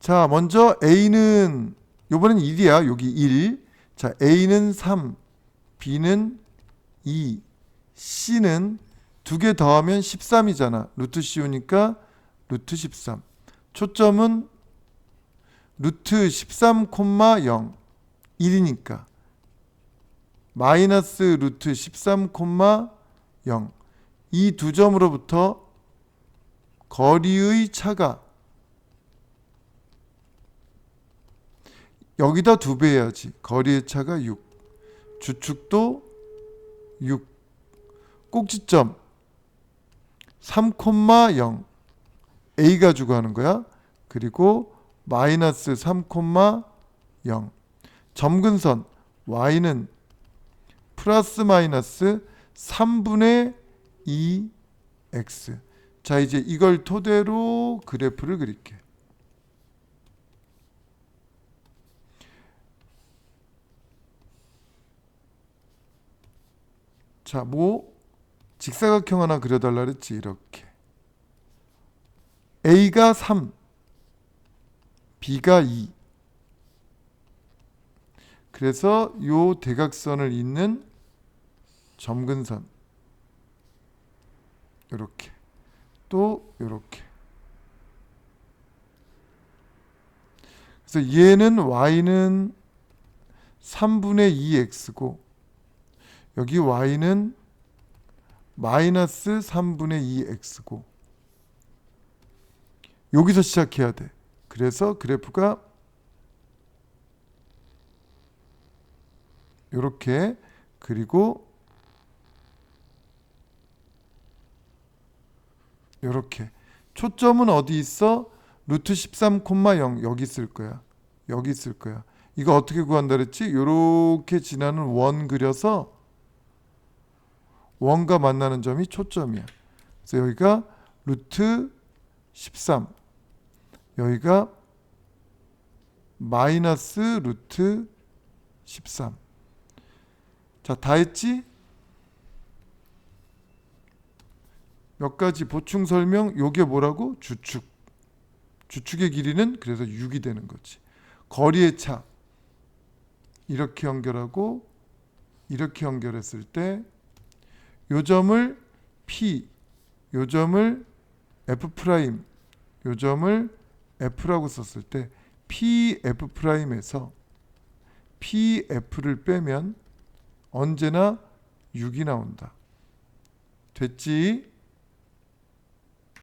자, 먼저 A는 요번엔 1이야. 여기 1. 자, A는 3, B는 2, C는 두 개 더하면 13이잖아. 루트 씌우니까 루트 13. 초점은 루트 13,0 1이니까 마이너스 루트 13,0 이 두 점으로부터 거리의 차가 여기다 두 배 해야지. 거리의 차가 6. 주축도 6. 꼭지점 3,0 A가 주고 하는 거야. 그리고 마이너스 3,0 점근선 Y는 플러스 마이너스 3분의 2X 자 이제 이걸 토대로 그래프를 그릴게 자, 뭐 직사각형 하나 그려달라 그랬지 이렇게. A가 3 B가 2 그래서 요 대각선을 잇는 점근선. 이렇게. 또 이렇게. 그래서 얘는 y는 3분의 2x고 여기 y는 마이너스 3분의 2x고 여기서 시작해야 돼. 그래서 그래프가 이렇게 그리고 이렇게 초점은 어디 있어? 루트 13,0 여기 있을 거야. 여기 있을 거야. 이거 어떻게 구한다 그랬지? 이렇게 지나는 원 그려서 원과 만나는 점이 초점이야. 그래서 여기가 루트 13 여기가 마이너스 루트 13 자, 다 했지? 몇 가지 보충 설명. 요게 뭐라고? 주축. 주축의 길이는 그래서 6이 되는 거지. 거리의 차. 이렇게 연결하고 이렇게 연결했을 때 요 점을 P, 요 점을 F 프라임, 요 점을 F라고 썼을 때 PF 프라임에서 PF를 빼면 언제나 6이 나온다. 됐지?